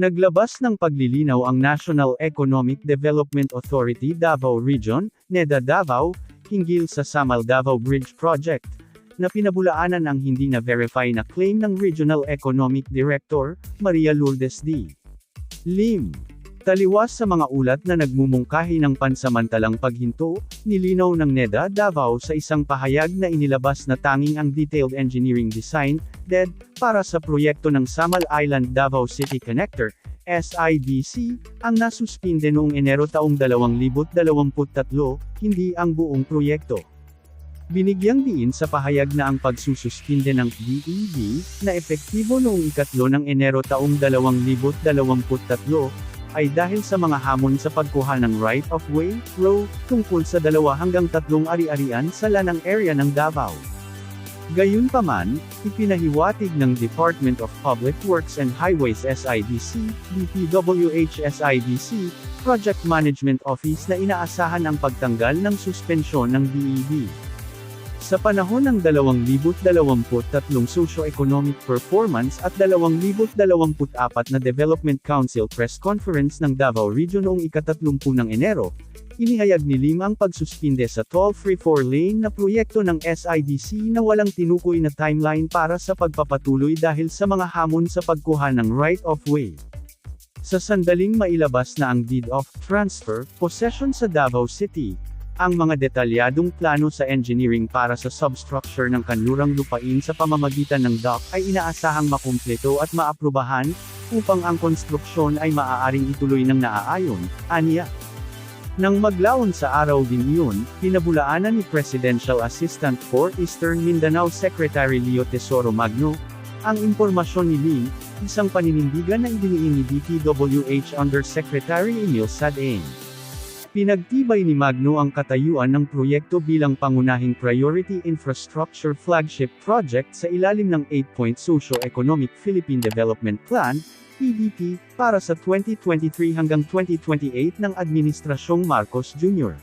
Naglabas ng paglilinaw ang National Economic Development Authority Davao Region, NEDA Davao, hinggil sa Samal Davao Bridge Project, na pinabulaanan ang hindi na-verify na claim ng Regional Economic Director, Maria Lourdes D. Lim. Taliwas sa mga ulat na nagmumungkahi ng pansamantalang paghinto, nilinaw ng NEDA Davao sa isang pahayag na inilabas na tanging ang Detailed Engineering Design, DED, para sa proyekto ng Samal Island Davao City Connector, SIDC, ang nasuspinde noong Enero taong 2023, hindi ang buong proyekto. Binigyang diin sa pahayag na ang pagsususpinde ng DED, na epektibo noong ikatlo ng Enero taong 2023, ay dahil sa mga hamon sa pagkuha ng right-of-way, ROW, tungkol sa dalawa hanggang tatlong ari-arian sa lanang area ng Davao. Gayunpaman, ipinahiwatig ng Department of Public Works and Highways SIDC, DPWH SIDC, Project Management Office na inaasahan ang pagtanggal ng suspensyon ng DED. Sa panahon ng 2023 socio-economic performance at 2024 na Development Council Press Conference ng Davao Region noong ikatatlumpung ng Enero, inihayag ni Lim ang pagsuspinde sa toll-free 4-lane na proyekto ng SIDC na walang tinukoy na timeline para sa pagpapatuloy dahil sa mga hamon sa pagkuha ng right-of-way. Sa sandaling mailabas na ang deed of transfer, possession sa Davao City, ang mga detalyadong plano sa engineering para sa substructure ng kanlurang lupain sa pamamagitan ng dock ay inaasahang makumpleto at maaprubahan, upang ang konstruksyon ay maaaring ituloy ng naaayon, aniya. Nang maglaon sa araw din iyon, pinabulaanan ni Presidential Assistant for Eastern Mindanao Secretary Leo Tesoro Magno, ang impormasyon ni Lim, isang paninindigan na idiniin ni DPWH Undersecretary Emil Sadain. Pinagtibay ni Magno ang katayuan ng proyekto bilang pangunahing priority infrastructure flagship project sa ilalim ng 8-Point Socio-Economic Philippine Development Plan, PDP, para sa 2023 hanggang 2028 ng Administrasyong Marcos Jr.